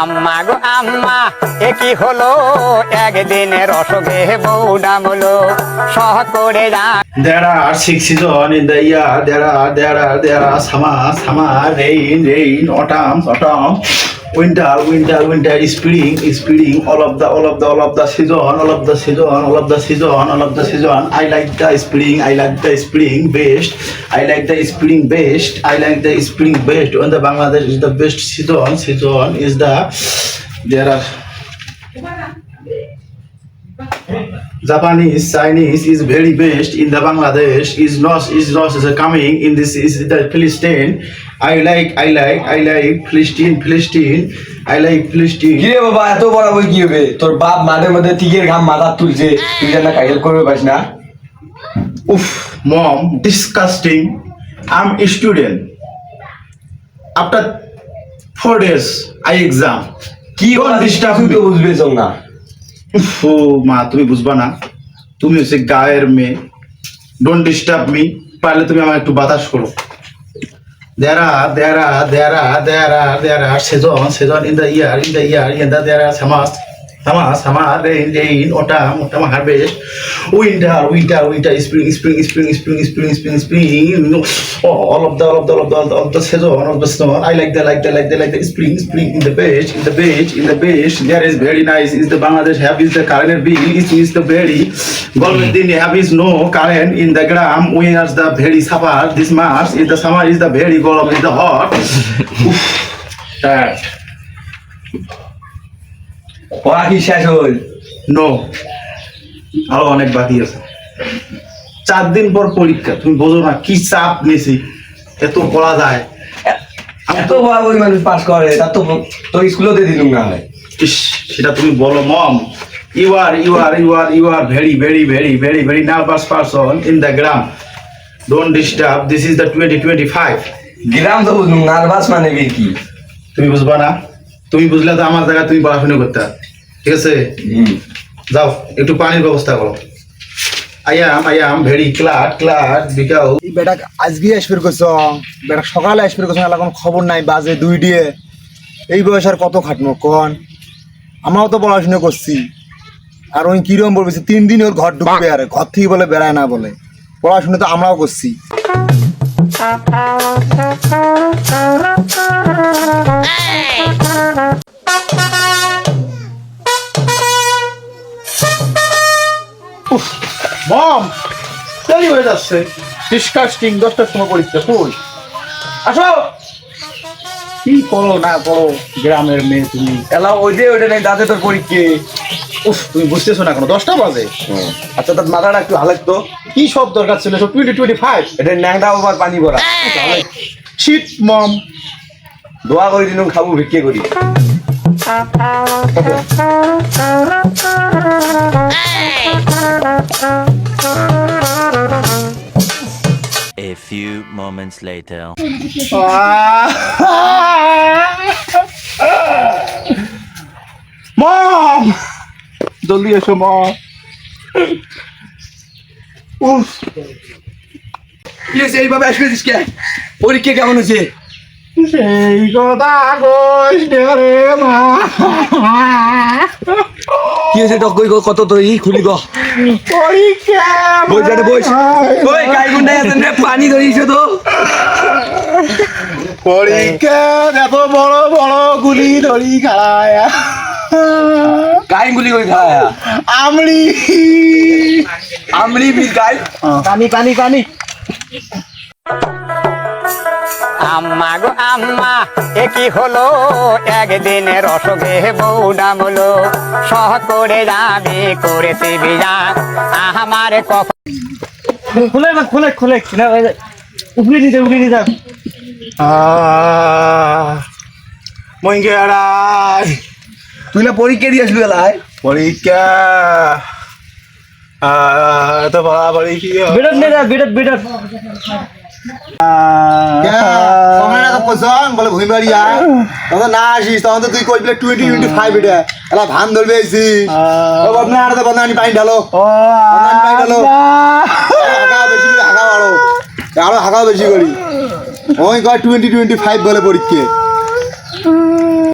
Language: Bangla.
আম্মা গো আম্মা, এ কি হলো? একদিন রসবে বৌডাম হলো সহ করে যা। There are six season in the year there are there are there are, summer summer, rain rain, autumn autumn. Summer, summer, rain, rain, autumn, autumn, winter, winter, winter, spring, spring. All of the all of the all of the season, all of the season, all of the season, all of the season. I like the spring. I like the spring best. I like the spring best. I like the spring best. And the Bangladesh is the best Japanese, Chinese is very best in the Bangladesh. Is not is not is coming in this is the Philistine. I like I like I like Philistine Philistine. I like Philistine. কিরে বাবা এত বড় বই কি হবে তোর বাপ মাঝে মধ্যে টিকের ঘাম মাথা তুলছে তুই যেন কাইল করবে পারিস না Oof, mom, disgusting. I'm a student. After four days, I exam. কি me. তো বুঝবে না উফ, ও মা, তুমি বুঝবা না, তুমি হচ্ছে গায়ের মেয়ে। ডোন্ট ডিস্টার্ব মি পারলে তুমি আমার একটু বাতাস করো। দেরা দেরা দেরা there are there are season season in the year in the year in the there are summers summers summer rain rain autumn autumn harvest winter winter winter spring spring spring spring spring spring spring all of the all of the all of the all of the season all of the season I like the like the like the like the spring spring in the beach in the beach in the beach there is very nice is the Bangladesh have is the current bill is is the very government din have is no current in the gram we are the very suffer this March is the summer is the very golem is পড়া কি শেষ হল? নো আরও অনেক বাকি আছে। চার দিন পর পরীক্ষা তুমি বোঝো না কি চাপ নিয়েছি এত পড়া যায়। এত বড় বই মানুষ পাস করে তা তো তোর স্কুলতে দিলুম না ইস সেটা তুমি বলো mom you are you are you are you are very very very very very nervous person in the gram don't disturb this is the twenty twenty five গ্রাম তো বুঝলুম নার্ভাস মানে কি? তুমি বুঝবা না? তুমি বুঝলে তো আমার জায়গায় তুমি পড়াশোনা করতে। ঠিক আছে? যাও একটু পানির ব্যবস্থা করো। I am very glad because এই বেটা আজকে আসবে করছ বেটা সকালে আসবে করছ এলা কোনো খবর নাই বাজে দুই দিয়ে। এই বয়স আর কত খাটনো কন? আমরাও তো পড়াশোনা করছি। আর ওই কিরম বলবেছি তিন দিন ওর ঘর ঢুকবে আর ঘর থেকে বলে বেড়ায় না বলে। পড়াশোনা তো আমরাও করছি। মম, দেরি হয়ে যাচ্ছে। ডিসকাস্টিং দশটার সময় পরীক্ষা, কই? আসো। কি করো না করো, গ্রামের মেয়ে তুমি? এলা ওই যে, ওইটা নেই দাঁতে তোর পরীক্ষে। উফ তুমি বুঝতেছো না কোনো দশটা বাজে। আচ্ছা তোর মাথাটা একটু হালাক তো। কি সব দরকার ছিল? সব টোয়েন্টি টোয়েন্টি ফাইভ এটা ন্যাংটা আবার পানি ভরা। শীত মম দোয়া করে দিন খাব ভিক্ষে করি। A few moments later. মম! জলদি এসো মম উফ হয়েছে? এইভাবে আসবে কে? পরীক্ষা কেমন হয়েছে? সেই কথা কইস রে মা। কি হয়েছে? তো কই কত তো ই খুলি গো। পরীক্ষা বই জানে বই। গাই গুন্ডাই আছেন রে পানি ধরিস তো পরীক্ষা এত বড় বড় গুলি ধরি খায় গাই গুলি কই খায়া? আমরি আমরি বিল গাই পানি পানি পানি। আম্মা গো আম্মা এ কি হলো? একদিনের অসুখে বউ ডামলো সহ করে যাবে করেছে বিজা আমার কখন খুলে না খুলে খুলে। না উপরে নিতে উপরে নিতে। মইঙ্গে আড়াই তুই না পরীক্ষা দিয়ে আসবি এলাই পরীক্ষা এত বাড়াবাড়ি কি হয়? বেটার নে যা বেটার বেটার কমলা তো পছন্দ? বলে ভুই মারিয়া তখন না আসিস তখন তো তুই কই বলে টোয়েন্টি টোয়েন্টি ফাইভ এটা এলা ধান ধরবে আইসি আর তো বন্ধা পানি ঢালো। পানি ঢালো। বেশি করে আগা আরও। হাঁকাও বেশি করি। ওই কয় টোয়েন্টি টোয়েন্টি ফাইভ বলে পরীক্ষা।